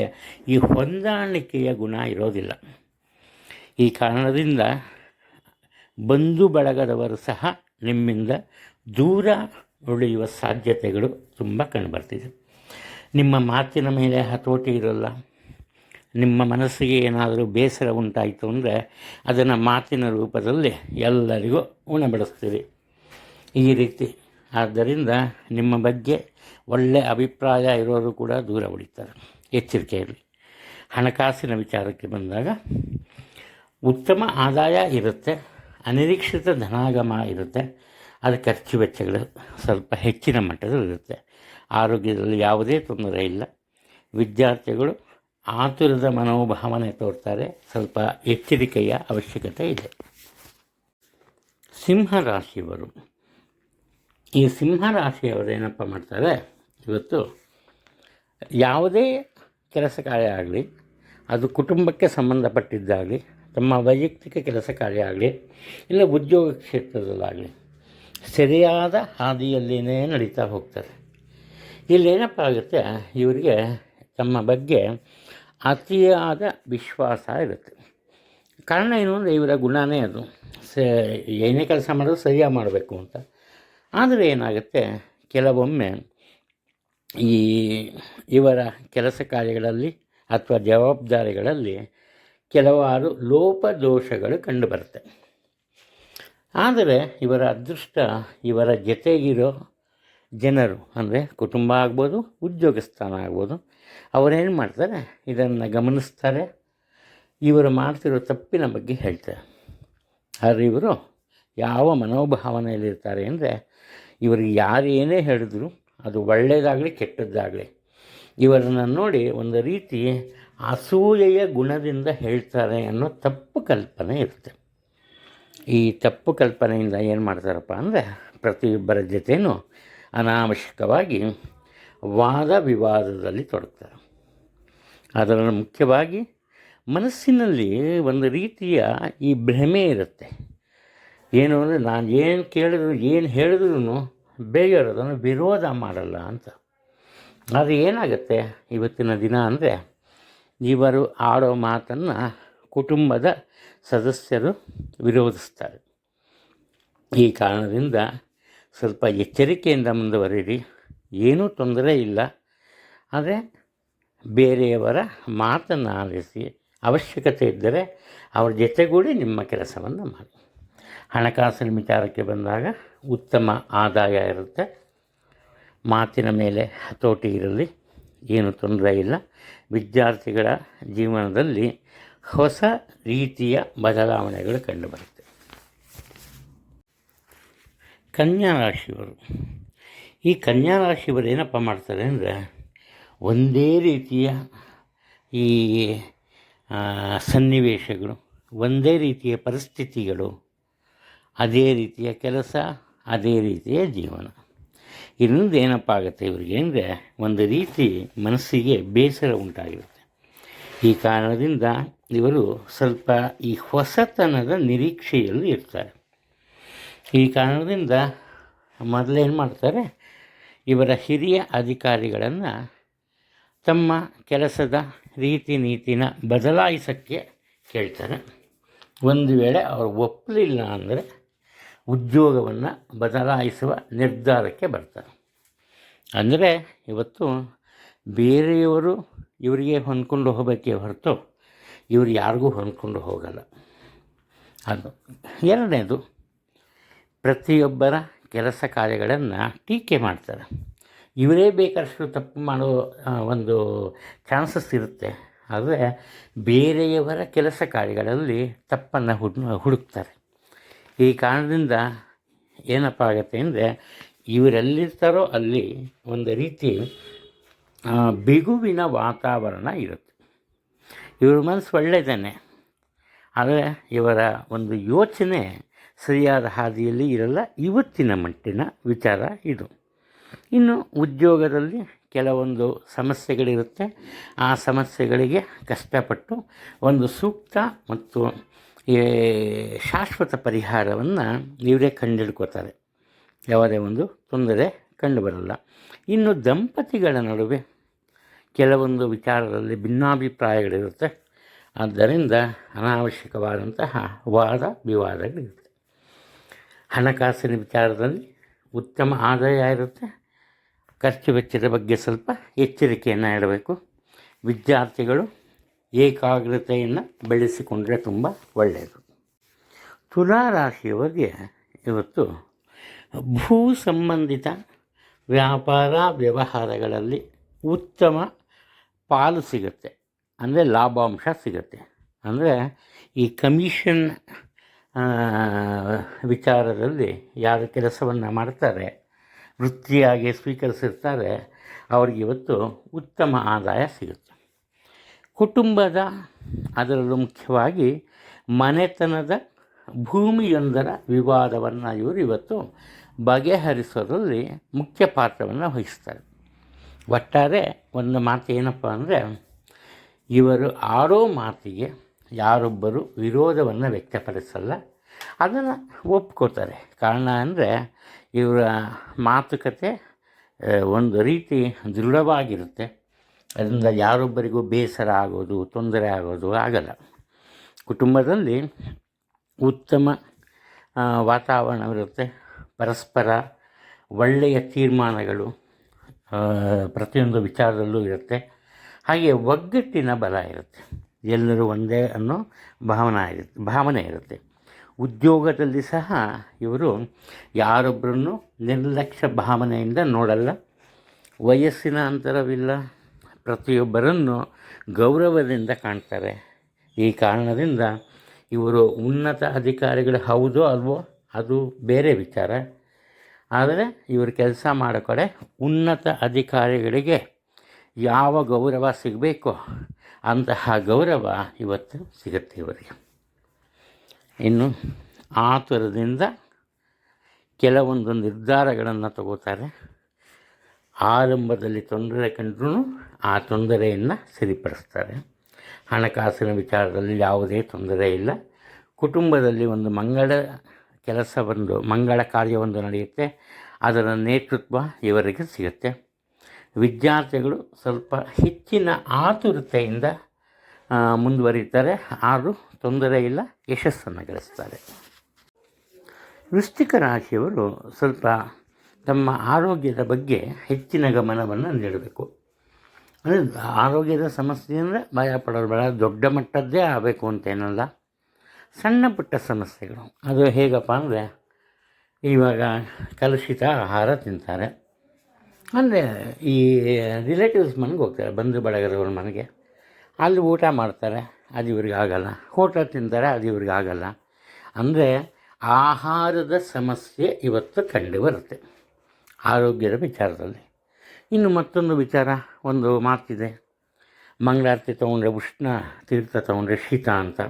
Speaker 1: ಈ ಹೊಂದಾಣಿಕೆಯ ಗುಣ ಇರೋದಿಲ್ಲ. ಈ ಕಾರಣದಿಂದ ಬಂಧು ಬಳಗದವರು ಸಹ ನಿಮ್ಮಿಂದ ದೂರ ಉಳಿಯುವ ಸಾಧ್ಯತೆಗಳು ತುಂಬ ಕಂಡುಬರ್ತಿದೆ. ನಿಮ್ಮ ಮಾತಿನ ಮೇಲೆ ಹತೋಟಿ ಇರೋಲ್ಲ. ನಿಮ್ಮ ಮನಸ್ಸಿಗೆ ಏನಾದರೂ ಬೇಸರ ಉಂಟಾಯಿತು ಅಂದರೆ ಅದನ್ನು ಮಾತಿನ ರೂಪದಲ್ಲಿ ಎಲ್ಲರಿಗೂ ಉಣಬಡಿಸ್ತೀರಿ. ಈ ರೀತಿ. ಆದ್ದರಿಂದ ನಿಮ್ಮ ಬಗ್ಗೆ ಒಳ್ಳೆಯ ಅಭಿಪ್ರಾಯ ಇರೋರು ಕೂಡ ದೂರ ಉಳಿತಾರೆ. ಎಚ್ಚರಿಕೆಯಲ್ಲಿ ಹಣಕಾಸಿನ ವಿಚಾರಕ್ಕೆ ಬಂದಾಗ ಉತ್ತಮ ಆದಾಯ ಇರುತ್ತೆ, ಅನಿರೀಕ್ಷಿತ ಧನಾಗಮ ಇರುತ್ತೆ, ಅದು ಖರ್ಚು ವೆಚ್ಚಗಳು ಸ್ವಲ್ಪ ಹೆಚ್ಚಿನ ಮಟ್ಟದಲ್ಲಿ ಇರುತ್ತೆ. ಆರೋಗ್ಯದಲ್ಲಿ ಯಾವುದೇ ತೊಂದರೆ ಇಲ್ಲ. ವಿದ್ಯಾರ್ಥಿಗಳು ಆತುರದ ಮನೋಭಾವನೆ ತೋರ್ತಾರೆ, ಸ್ವಲ್ಪ ಎಚ್ಚರಿಕೆಯ ಅವಶ್ಯಕತೆ ಇದೆ. ಸಿಂಹರಾಶಿಯವರು. ಈ ಸಿಂಹರಾಶಿಯವರು ಏನಪ್ಪ ಮಾಡ್ತಾರೆ? ಇವತ್ತು ಯಾವುದೇ ಕೆಲಸ ಕಾರ್ಯ ಆಗಲಿ, ಅದು ಕುಟುಂಬಕ್ಕೆ ಸಂಬಂಧಪಟ್ಟಿದ್ದಾಗಲಿ ತಮ್ಮ ವೈಯಕ್ತಿಕ ಕೆಲಸ ಕಾರ್ಯ ಆಗಲಿ, ಇಲ್ಲ ಉದ್ಯೋಗ ಕ್ಷೇತ್ರದಲ್ಲಾಗಲಿ, ಸರಿಯಾದ ಹಾದಿಯಲ್ಲಿನೇ ನಡೀತಾ ಹೋಗ್ತಾರೆ ಇಲ್ಲೇನಪ್ಪ ಆಗುತ್ತೆ, ಇವರಿಗೆ ತಮ್ಮ ಬಗ್ಗೆ ಅತಿಯಾದ ವಿಶ್ವಾಸ ಇರುತ್ತೆ. ಕಾರಣ ಏನು ಅಂದರೆ, ಇವರ ಗುಣನೇ ಅದು. ಸ, ಏನೇ ಕೆಲಸ ಮಾಡೋದು ಸರಿಯಾಗಿ ಮಾಡಬೇಕು ಅಂತ. ಆದರೆ ಏನಾಗುತ್ತೆ, ಕೆಲವೊಮ್ಮೆ ಈ ಇವರ ಕೆಲಸ ಕಾರ್ಯಗಳಲ್ಲಿ ಅಥವಾ ಜವಾಬ್ದಾರಿಗಳಲ್ಲಿ ಕೆಲವಾರು ಲೋಪದೋಷಗಳು ಕಂಡುಬರುತ್ತೆ. ಆದರೆ ಇವರ ಅದೃಷ್ಟ ಇವರ ಜೊತೆಗಿರೋ ಜನರು, ಅಂದರೆ ಕುಟುಂಬ ಆಗ್ಬೋದು ಉದ್ಯೋಗ ಸ್ಥಾನ ಆಗ್ಬೋದು, ಅವರೇನು ಮಾಡ್ತಾರೆ? ಇದನ್ನು ಗಮನಿಸ್ತಾರೆ. ಇವರು ಮಾಡ್ತಿರೋ ತಪ್ಪಿನ ಬಗ್ಗೆ ಹೇಳ್ತಾರೆ. ಆದರೆ ಇವರು ಯಾವ ಮನೋಭಾವನೆಯಲ್ಲಿರ್ತಾರೆ ಅಂದರೆ, ಇವರಿಗೆ ಯಾರೇನೇ ಹೇಳಿದ್ರು ಅದು ಒಳ್ಳೆಯದಾಗಲಿ ಕೆಟ್ಟದ್ದಾಗಲಿ, ಇವರನ್ನು ನೋಡಿ ಒಂದು ರೀತಿ ಅಸೂಯೆಯ ಗುಣದಿಂದ ಹೇಳ್ತಾರೆ ಅನ್ನೋ ತಪ್ಪು ಕಲ್ಪನೆ ಇರುತ್ತೆ. ಈ ತಪ್ಪು ಕಲ್ಪನೆಯಿಂದ ಏನು ಮಾಡ್ತಾರಪ್ಪ ಅಂದರೆ ಪ್ರತಿಯೊಬ್ಬರ ಜೊತೆಯೂ ಅನಾವಶ್ಯಕವಾಗಿ ವಾದ ವಿವಾದದಲ್ಲಿ ತೊಡಗ್ತಾರೆ. ಅದರಲ್ಲಿ ಮುಖ್ಯವಾಗಿ ಮನಸ್ಸಿನಲ್ಲಿ ಒಂದು ರೀತಿಯ ಈ ಭ್ರಮೆ ಇರುತ್ತೆ. ಏನು ಅಂದರೆ ನಾನು ಏನು ಕೇಳಿದ್ರು, ಏನು ಹೇಳಿದ್ರು ಬೇರೆಯವರು ಅದನ್ನು ವಿರೋಧ ಮಾಡಲ್ಲ ಅಂತ. ಆದರೆ ಏನಾಗುತ್ತೆ ಇವತ್ತಿನ ದಿನ ಅಂದರೆ ಇವರು ಆಡೋ ಮಾತನ್ನು ಕುಟುಂಬದ ಸದಸ್ಯರು ವಿರೋಧಿಸ್ತಾರೆ. ಈ ಕಾರಣದಿಂದ ಸ್ವಲ್ಪ ಎಚ್ಚರಿಕೆಯಿಂದ ಮುಂದುವರಿರಿ. ಏನೂ ತೊಂದರೆ ಇಲ್ಲ. ಆದರೆ ಬೇರೆಯವರ ಮಾತನ್ನು ಆಲಿಸಿ ಅವಶ್ಯಕತೆ ಇದ್ದರೆ ಅವರ ಜೊತೆಗೂಡಿ ನಿಮ್ಮ ಕೆಲಸವನ್ನು ಮಾಡಿ. ಹಣಕಾಸಿನ ವಿಚಾರಕ್ಕೆ ಬಂದಾಗ ಉತ್ತಮ ಆದಾಯ ಇರುತ್ತೆ. ಮಾತಿನ ಮೇಲೆ ಹತೋಟಿ ಇರಲಿ. ಏನು ತೊಂದರೆ ಇಲ್ಲ. ವಿದ್ಯಾರ್ಥಿಗಳ ಜೀವನದಲ್ಲಿ ಹೊಸ ರೀತಿಯ ಬದಲಾವಣೆಗಳು ಕಂಡುಬರುತ್ತೆ. ಕನ್ಯಾ ರಾಶಿಯವರು. ಈ ಕನ್ಯಾ ರಾಶಿಯವರು ಏನಪ್ಪ ಮಾಡ್ತಾರೆ ಅಂದರೆ ಒಂದೇ ರೀತಿಯ ಈ ಸನ್ನಿವೇಶಗಳು, ಒಂದೇ ರೀತಿಯ ಪರಿಸ್ಥಿತಿಗಳು, ಅದೇ ರೀತಿಯ ಕೆಲಸ, ಅದೇ ರೀತಿಯ ಜೀವನ. ಇನ್ನೊಂದು ಏನಪ್ಪ ಆಗುತ್ತೆ ಇವರಿಗೆ ಅಂದರೆ ಒಂದು ರೀತಿ ಮನಸ್ಸಿಗೆ ಬೇಸರ ಉಂಟಾಗಿರುತ್ತೆ. ಈ ಕಾರಣದಿಂದ ಇವರು ಸ್ವಲ್ಪ ಈ ಹೊಸತನದ ನಿರೀಕ್ಷೆಯಲ್ಲಿ ಇರ್ತಾರೆ. ಈ ಕಾರಣದಿಂದ ಮೊದಲೇನು ಮಾಡ್ತಾರೆ? ಇವರ ಹಿರಿಯ ಅಧಿಕಾರಿಗಳನ್ನು ತಮ್ಮ ಕೆಲಸದ ರೀತಿ ನೀತಿನ ಬದಲಾಯಿಸೋಕ್ಕೆ ಕೇಳ್ತಾರೆ. ಒಂದು ವೇಳೆ ಅವರು ಒಪ್ಪಲಿಲ್ಲ ಅಂದರೆ ಉದ್ಯೋಗವನ್ನು ಬದಲಾಯಿಸುವ ನಿರ್ಧಾರಕ್ಕೆ ಬರ್ತಾರೆ. ಅಂದರೆ ಇವತ್ತು ಬೇರೆಯವರು ಇವರಿಗೆ ಹೊಂದ್ಕೊಂಡು ಹೋಗಬೇಕೆ ಹೊರತು ಇವರು ಯಾರಿಗೂ ಹೊಂದ್ಕೊಂಡು ಹೋಗಲ್ಲ. ಅದು ಎರಡನೇದು, ಪ್ರತಿಯೊಬ್ಬರ ಕೆಲಸ ಕಾರ್ಯಗಳನ್ನು ಟೀಕೆ ಮಾಡ್ತಾರೆ. ಇವರೇ ಬೇಕಷ್ಟು ತಪ್ಪು ಮಾಡೋ ಒಂದು ಚಾನ್ಸಸ್ ಇರುತ್ತೆ. ಆದರೆ ಬೇರೆಯವರ ಕೆಲಸ ಕಾರ್ಯಗಳಲ್ಲಿ ತಪ್ಪನ್ನು ಹುಡ್, ಹುಡುಕ್ತಾರೆ. ಈ ಕಾರಣದಿಂದ ಏನಪ್ಪ ಆಗುತ್ತೆ ಅಂದರೆ ಇವರೆಲ್ಲಿರ್ತಾರೋ ಅಲ್ಲಿ ಒಂದು ರೀತಿ ಬಿಗುವಿನ ವಾತಾವರಣ ಇರುತ್ತೆ. ಇವ್ರ ಮನಸ್ಸು ಒಳ್ಳೆಯದೇ ಆದರೆ ಇವರ ಒಂದು ಯೋಚನೆ ಸರಿಯಾದ ಹಾದಿಯಲ್ಲಿ ಇರಲ್ಲ. ಇವತ್ತಿನ ಮಟ್ಟಿನ ವಿಚಾರ ಇದು. ಇನ್ನು ಉದ್ಯೋಗದಲ್ಲಿ ಕೆಲವೊಂದು ಸಮಸ್ಯೆಗಳಿರುತ್ತೆ. ಆ ಸಮಸ್ಯೆಗಳಿಗೆ ಕಷ್ಟಪಟ್ಟು ಒಂದು ಸೂಕ್ತ ಮತ್ತು ಈ ಶಾಶ್ವತ ಪರಿಹಾರವನ್ನು ಇವರೇ ಕಂಡುಹಿಡ್ಕೋತಾರೆ ಯಾವುದೇ ಒಂದು ತೊಂದರೆ ಕಂಡುಬರಲ್ಲ ಇನ್ನು ದಂಪತಿಗಳ ನಡುವೆ ಕೆಲವೊಂದು ವಿಚಾರದಲ್ಲಿ ಭಿನ್ನಾಭಿಪ್ರಾಯಗಳಿರುತ್ತೆ. ಆದ್ದರಿಂದ ಅನಾವಶ್ಯಕವಾದಂತಹ ವಾದ ವಿವಾದಗಳಿರುತ್ತೆ. ಹಣಕಾಸಿನ ವಿಚಾರದಲ್ಲಿ ಉತ್ತಮ ಆದಾಯ ಇರುತ್ತೆ. ಖರ್ಚು ವೆಚ್ಚದ ಬಗ್ಗೆ ಸ್ವಲ್ಪ ಎಚ್ಚರಿಕೆಯನ್ನು ಇಡಬೇಕು. ವಿದ್ಯಾರ್ಥಿಗಳು ಏಕಾಗ್ರತೆಯನ್ನು ಬೆಳೆಸಿಕೊಂಡರೆ ತುಂಬ ಒಳ್ಳೆಯದು. ತುಲಾ ರಾಶಿಯವರಿಗೆ ಇವತ್ತು ಭೂ ಸಂಬಂಧಿತ ವ್ಯಾಪಾರ ವ್ಯವಹಾರಗಳಲ್ಲಿ ಉತ್ತಮ ಪಾಲು ಸಿಗುತ್ತೆ. ಅಂದರೆ ಲಾಭಾಂಶ ಸಿಗುತ್ತೆ. ಅಂದರೆ ಈ ಕಮಿಷನ್ ವಿಚಾರದಲ್ಲಿ ಯಾರು ಕೆಲಸವನ್ನು ಮಾಡ್ತಾರೆ, ವೃತ್ತಿಯಾಗಿ ಸ್ವೀಕರಿಸಿರ್ತಾರೆ, ಅವ್ರಿಗೆ ಇವತ್ತು ಉತ್ತಮ ಆದಾಯ ಸಿಗುತ್ತೆ. ಕುಟುಂಬದ ಅದರಲ್ಲೂ ಮುಖ್ಯವಾಗಿ ಮನೆತನದ ಭೂಮಿಯೊಂದರ ವಿವಾದವನ್ನು ಇವರು ಇವತ್ತು ಬಗೆಹರಿಸೋದ್ರಲ್ಲಿ ಮುಖ್ಯ ಪಾತ್ರವನ್ನು ವಹಿಸ್ತಾರೆ. ಒಟ್ಟಾರೆ ಒಂದು ಮಾತು ಏನಪ್ಪ ಅಂದರೆ, ಇವರು ಆಡೋ ಮಾತಿಗೆ ಯಾರೊಬ್ಬರು ವಿರೋಧವನ್ನು ವ್ಯಕ್ತಪಡಿಸಲ್ಲ, ಅದನ್ನು ಒಪ್ಕೋತಾರೆ. ಕಾರಣ ಅಂದರೆ, ಇವರ ಮಾತುಕತೆ ಒಂದು ರೀತಿ ದೃಢವಾಗಿರುತ್ತೆ. ಅದರಿಂದ ಯಾರೊಬ್ಬರಿಗೂ ಬೇಸರ ಆಗೋದು, ತೊಂದರೆ ಆಗೋದು ಆಗಲ್ಲ. ಕುಟುಂಬದಲ್ಲಿ ಉತ್ತಮ ವಾತಾವರಣವಿರುತ್ತೆ ಪರಸ್ಪರ ಒಳ್ಳೆಯ ತೀರ್ಮಾನಗಳು ಪ್ರತಿಯೊಂದು ವಿಚಾರದಲ್ಲೂ ಇರುತ್ತೆ. ಹಾಗೆ ಒಗ್ಗಟ್ಟಿನ ಬಲ ಇರುತ್ತೆ. ಎಲ್ಲರೂ ಒಂದೇ ಅನ್ನೋ ಭಾವನೆ ಇರುತ್ತೆ ಭಾವನೆ ಇರುತ್ತೆ. ಉದ್ಯೋಗದಲ್ಲಿ ಸಹ ಇವರು ಯಾರೊಬ್ಬರನ್ನು ನಿರ್ಲಕ್ಷ್ಯ ಭಾವನೆಯಿಂದ ನೋಡಲ್ಲ. ವಯಸ್ಸಿನ ಅಂತರವಿಲ್ಲ. ಪ್ರತಿಯೊಬ್ಬರನ್ನು ಗೌರವದಿಂದ ಕಾಣ್ತಾರೆ. ಈ ಕಾರಣದಿಂದ ಇವರು ಉನ್ನತ ಅಧಿಕಾರಿಗಳು ಹೌದೋ ಅಲ್ವೋ ಅದು ಬೇರೆ ವಿಚಾರ. ಆದರೆ ಇವರು ಕೆಲಸ ಮಾಡೋ ಕಡೆ ಉನ್ನತ ಅಧಿಕಾರಿಗಳಿಗೆ ಯಾವ ಗೌರವ ಸಿಗಬೇಕು? ಅಂತಹ ಗೌರವ ಇವತ್ತು ಸಿಗುತ್ತೆ ಇವರಿಗೆ. ಇನ್ನು ಆತುರದಿಂದ ಕೆಲವೊಂದು ನಿರ್ಧಾರಗಳನ್ನು ತಗೋತಾರೆ. ಆರಂಭದಲ್ಲಿ ತೊಂದರೆ ಕಂಡ್ರೂ ಆ ತೊಂದರೆಯನ್ನು ಸರಿಪಡಿಸ್ತಾರೆ. ಹಣಕಾಸಿನ ವಿಚಾರದಲ್ಲಿ ಯಾವುದೇ ತೊಂದರೆ ಇಲ್ಲ. ಕುಟುಂಬದಲ್ಲಿ ಒಂದು ಮಂಗಳ ಕೆಲಸ ಬಂದು, ಮಂಗಳ ಕಾರ್ಯವೊಂದು ನಡೆಯುತ್ತೆ. ಅದರ ನೇತೃತ್ವ ಇವರಿಗೆ ಸಿಗುತ್ತೆ. ವಿದ್ಯಾರ್ಥಿಗಳು ಸ್ವಲ್ಪ ಹೆಚ್ಚಿನ ಆತುರತೆಯಿಂದ ಮುಂದುವರಿತಾರೆ ಆದರೂ ತೊಂದರೆ ಇಲ್ಲ, ಯಶಸ್ಸನ್ನು ಗಳಿಸ್ತಾರೆ. ವೃಶ್ಚಿಕ ರಾಶಿಯವರು ಸ್ವಲ್ಪ ತಮ್ಮ ಆರೋಗ್ಯದ ಬಗ್ಗೆ ಹೆಚ್ಚಿನ ಗಮನವನ್ನು ನೀಡಬೇಕು. ಅಂದರೆ ಆರೋಗ್ಯದ ಸಮಸ್ಯೆ ಅಂದರೆ ಭಯ ಪಡೋದು ಬೇಡ, ದೊಡ್ಡ ಮಟ್ಟದ್ದೇ ಆಗಬೇಕು ಅಂತೇನಲ್ಲ ಸಣ್ಣ ಪುಟ್ಟ ಸಮಸ್ಯೆಗಳು. ಅದು ಹೇಗಪ್ಪ ಅಂದರೆ, ಇವಾಗ ಕಲುಷಿತ ಆಹಾರ ತಿಂತಾರೆ. ಅಂದರೆ ಈ ರಿಲೇಟಿವ್ಸ್ ಮನೆಗೆ ಹೋಗ್ತಾರೆ, ಬಂಧು ಬಳಗದವ್ರ ಮನೆಗೆ. ಅಲ್ಲಿ ಊಟ ಮಾಡ್ತಾರೆ, ಅದು ಇವ್ರಿಗೆ ಆಗಲ್ಲ. ಹೋಟೆಲ್ ತಿಂತಾರೆ, ಅದು ಇವ್ರಿಗೆ ಆಗಲ್ಲ. ಅಂದರೆ ಆಹಾರದ ಸಮಸ್ಯೆ ಇವತ್ತು ಕಂಡು ಬರುತ್ತೆ. ಆರೋಗ್ಯದ ವಿಚಾರದಲ್ಲಿ. ಇನ್ನು ಮತ್ತೊಂದು ವಿಚಾರ, ಒಂದು ಮಾತಿದೆ. ಮಂಗಳಾರತಿ ತಗೊಂಡ್ರೆ ಉಷ್ಣ, ತೀರ್ಥ ತಗೊಂಡ್ರೆ ಶೀತ ಅಂತ.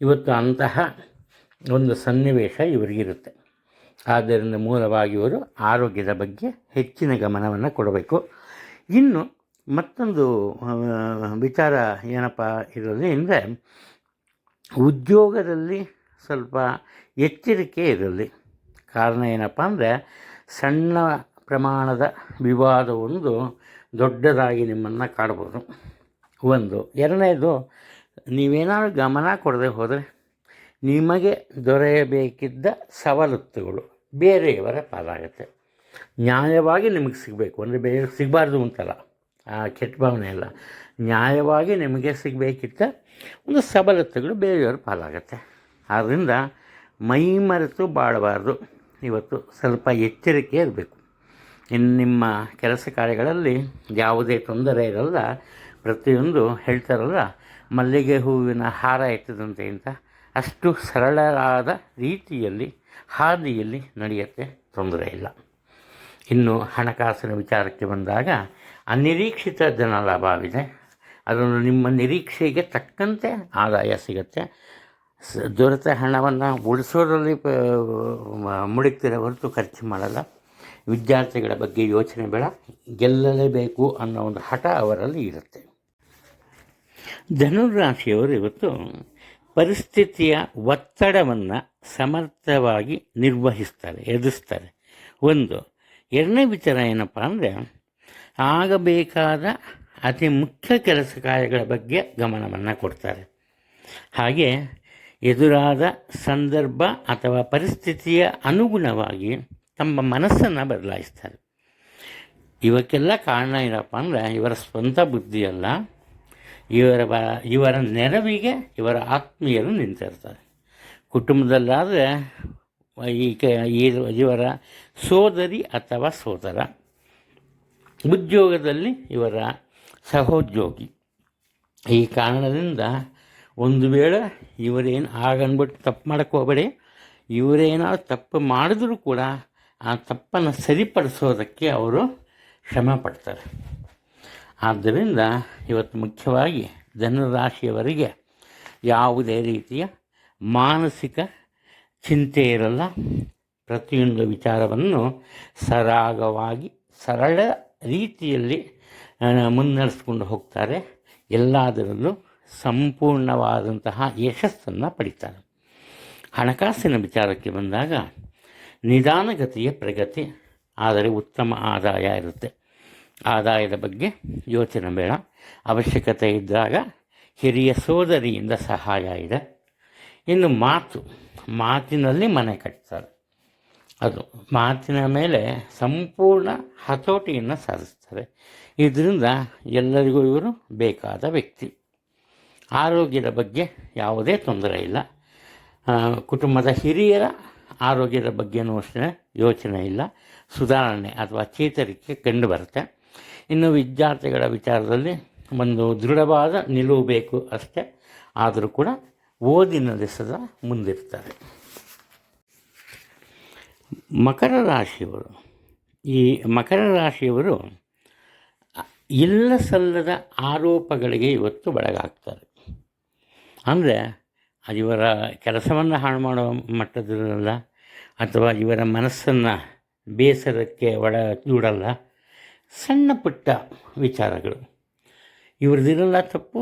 Speaker 1: ಇವತ್ತು ಅಂತಹ ಒಂದು ಸನ್ನಿವೇಶ ಇವರಿಗಿರುತ್ತೆ ಆದ್ದರಿಂದ ಮೂಲವಾಗಿ ಇವರು ಆರೋಗ್ಯದ ಬಗ್ಗೆ ಹೆಚ್ಚಿನ ಗಮನವನ್ನು ಕೊಡಬೇಕು. ಇನ್ನು ಮತ್ತೊಂದು ವಿಚಾರ ಏನಪ್ಪ ಇರೋದು ಅಂದರೆ ಉದ್ಯೋಗದಲ್ಲಿ ಸ್ವಲ್ಪ ಎಚ್ಚರಿಕೆ ಇರಲಿ. ಕಾರಣ ಏನಪ್ಪ ಅಂದರೆ, ಸಣ್ಣ ಪ್ರಮಾಣದ ವಿವಾದವೊಂದು ದೊಡ್ಡದಾಗಿ ನಿಮ್ಮನ್ನು ಕಾಡ್ಬೋದು. ಒಂದು. ಎರಡನೇದು, ನೀವೇನಾದ್ರೂ ಗಮನ ಕೊಡದೆ ಹೋದರೆ ನಿಮಗೆ ದೊರೆಯಬೇಕಿದ್ದ ಸವಲತ್ತುಗಳು ಬೇರೆಯವರ ಪಾಲಾಗುತ್ತೆ ನ್ಯಾಯವಾಗಿ ನಿಮಗೆ ಸಿಗಬೇಕು. ಅಂದರೆ ಬೇರೆ ಸಿಗಬಾರ್ದು ಅಂತಲ್ಲ. ಆ ಕೆಟ್ಟ ಭಾವನೆ ಅಲ್ಲ. ನ್ಯಾಯವಾಗಿ ನಿಮಗೆ ಸಿಗಬೇಕಿದ್ದ ಒಂದು ಸವಲತ್ತುಗಳು ಬೇರೆಯವರ ಪಾಲಾಗುತ್ತೆ ಆದ್ದರಿಂದ ಮೈ ಮರೆತು ಬಾಳಬಾರ್ದು. ಇವತ್ತು ಸ್ವಲ್ಪ ಎಚ್ಚರಿಕೆ ಇರಬೇಕು. ಇನ್ನು ನಿಮ್ಮ ಕೆಲಸ ಕಾರ್ಯಗಳಲ್ಲಿ ಯಾವುದೇ ತೊಂದರೆ ಇರಲ್ಲ, ಪ್ರತಿಯೊಂದು ಹೇಳ್ತಾರಲ್ಲ, ಮಲ್ಲಿಗೆ ಹೂವಿನ ಹಾರ ಎತ್ತದಂತೆ ಅಂತ, ಅಷ್ಟು ಸರಳವಾದ ರೀತಿಯಲ್ಲಿ, ಹಾದಿಯಲ್ಲಿ ನಡೆಯುತ್ತೆ ತೊಂದರೆ ಇಲ್ಲ. ಇನ್ನು ಹಣಕಾಸಿನ ವಿಚಾರಕ್ಕೆ ಬಂದಾಗ, ಅನಿರೀಕ್ಷಿತ ಜನ ಲಾಭವಿದೆ ಅದನ್ನು ನಿಮ್ಮ ನಿರೀಕ್ಷೆಗೆ ತಕ್ಕಂತೆ ಆದಾಯ ಸಿಗುತ್ತೆ. ದೊರೆತ ಹಣವನ್ನು ಉಳಿಸೋದ್ರಲ್ಲಿ ಮುಡುಕ್ತಿರ ಹೊರತು ಖರ್ಚು ಮಾಡಲ್ಲ. ವಿದ್ಯಾರ್ಥಿಗಳ ಬಗ್ಗೆ ಯೋಚನೆ ಬೇಡ, ಗೆಲ್ಲಲೇಬೇಕು ಅನ್ನೋ ಒಂದು ಹಠ ಅವರಲ್ಲಿ ಇರುತ್ತೆ. ಧನುರಾಶಿಯವರು ಇವತ್ತು ಪರಿಸ್ಥಿತಿಯ ಒತ್ತಡವನ್ನು ಸಮರ್ಥವಾಗಿ ನಿರ್ವಹಿಸ್ತಾರೆ, ಎದುರಿಸ್ತಾರೆ. ಒಂದು, ಎರಡನೇ ವಿಚಾರ ಏನಪ್ಪ ಅಂದರೆ, ಆಗಬೇಕಾದ ಅತಿ ಮುಖ್ಯ ಕೆಲಸ ಕಾರ್ಯಗಳ ಬಗ್ಗೆ ಗಮನವನ್ನು ಕೊಡ್ತಾರೆ. ಹಾಗೆ ಎದುರಾದ ಸಂದರ್ಭ ಅಥವಾ ಪರಿಸ್ಥಿತಿಯ ಅನುಗುಣವಾಗಿ ತಮ್ಮ ಮನಸ್ಸನ್ನು ಬದಲಾಯಿಸ್ತಾರೆ. ಇವಕ್ಕೆಲ್ಲ ಕಾರಣ ಏನಪ್ಪ ಅಂದರೆ ಇವರ ಸ್ವಂತ ಬುದ್ಧಿಯಲ್ಲ, ಇವರ ಬ, ಇವರ ನೆರವಿಗೆ ಇವರ ಆತ್ಮೀಯರು ನಿಂತಿರ್ತಾರೆ ಕುಟುಂಬದಲ್ಲಾದರೆ ಈ ಕ ಇವರ ಸೋದರಿ ಅಥವಾ ಸೋದರ, ಉದ್ಯೋಗದಲ್ಲಿ ಇವರ ಸಹೋದ್ಯೋಗಿ. ಈ ಕಾರಣದಿಂದ ಒಂದು ವೇಳೆ ಇವರೇನು ಆಗನ್ಬಿಟ್ಟು ತಪ್ಪು ಮಾಡೋಕ್ಕೆ ಹೋಗಬೇಡಿ, ಇವರೇನಾದ್ರು ತಪ್ಪು ಮಾಡಿದ್ರೂ ಕೂಡ ಆ ತಪ್ಪನ್ನು ಸರಿಪಡಿಸೋದಕ್ಕೆ ಅವರು ಶ್ರಮ ಪಡ್ತಾರೆ. ಆದ್ದರಿಂದ ಇವತ್ತು ಮುಖ್ಯವಾಗಿ ಧನುರಾಶಿಯವರಿಗೆ ಯಾವುದೇ ರೀತಿಯ ಮಾನಸಿಕ ಚಿಂತೆ ಇರಲ್ಲ. ಪ್ರತಿಯೊಂದು ವಿಚಾರವನ್ನು ಸರಾಗವಾಗಿ, ಸರಳ ರೀತಿಯಲ್ಲಿ ಮುನ್ನಡೆಸ್ಕೊಂಡು ಹೋಗ್ತಾರೆ. ಎಲ್ಲದರಲ್ಲೂ ಸಂಪೂರ್ಣವಾದಂತಹ ಯಶಸ್ಸನ್ನು ಪಡಿತಾರೆ. ಹಣಕಾಸಿನ ವಿಚಾರಕ್ಕೆ ಬಂದಾಗ ನಿಧಾನಗತಿಯ ಪ್ರಗತಿ, ಆದರೆ ಉತ್ತಮ ಆದಾಯ ಇರುತ್ತೆ. ಆದಾಯದ ಬಗ್ಗೆ ಯೋಚನೆ ಬೇಡ. ಅವಶ್ಯಕತೆ ಇದ್ದಾಗ ಹಿರಿಯ ಸೋದರಿಯಿಂದ ಸಹಾಯ ಇದೆ. ಇನ್ನು ಮಾತು, ಮಾತಿನಲ್ಲಿ ಮನೆ ಕಟ್ತಾರೆ. ಅದು ಮಾತಿನ ಮೇಲೆ ಸಂಪೂರ್ಣ ಹತೋಟಿಯನ್ನು ಸಾಧಿಸ್ತಾರೆ. ಇದರಿಂದ ಎಲ್ಲರಿಗೂ ಇವರು ಬೇಕಾದ ವ್ಯಕ್ತಿ. ಆರೋಗ್ಯದ ಬಗ್ಗೆ ಯಾವುದೇ ತೊಂದರೆ ಇಲ್ಲ. ಕುಟುಂಬದ ಹಿರಿಯರ ಆರೋಗ್ಯದ ಬಗ್ಗೆನೂ ಅಷ್ಟೇ ಯೋಚನೆ ಇಲ್ಲ. ಸುಧಾರಣೆ ಅಥವಾ ಚೇತರಿಕೆ ಕಂಡು ಬರುತ್ತೆ. ಇನ್ನು ವಿದ್ಯಾರ್ಥಿಗಳ ವಿಚಾರದಲ್ಲಿ ಒಂದು ದೃಢವಾದ ನಿಲುವು ಬೇಕು ಅಷ್ಟೇ. ಆದರೂ ಕೂಡ ಓದಿನ ಸದಾ ಮುಂದಿರ್ತಾರೆ. ಮಕರ ರಾಶಿಯವರು, ಈ ಮಕರ ರಾಶಿಯವರು ಇಲ್ಲ ಸಲ್ಲದ ಆರೋಪಗಳಿಗೆ ಇವತ್ತು ಒಳಗಾಗ್ತಾರೆ ಅಂದರೆ, ಇವರ ಕೆಲಸವನ್ನು ಹಾಳು ಮಾಡೋ ಮಟ್ಟದಲ್ಲ ಅಥವಾ ಇವರ ಮನಸ್ಸನ್ನು ಬೇಸರಕ್ಕೆ ಒಳ ದೂಡಲ್ಲ. ಸಣ್ಣ ಪುಟ್ಟ ವಿಚಾರಗಳು. ಇವ್ರದ್ದಿರಲ್ಲ ತಪ್ಪು.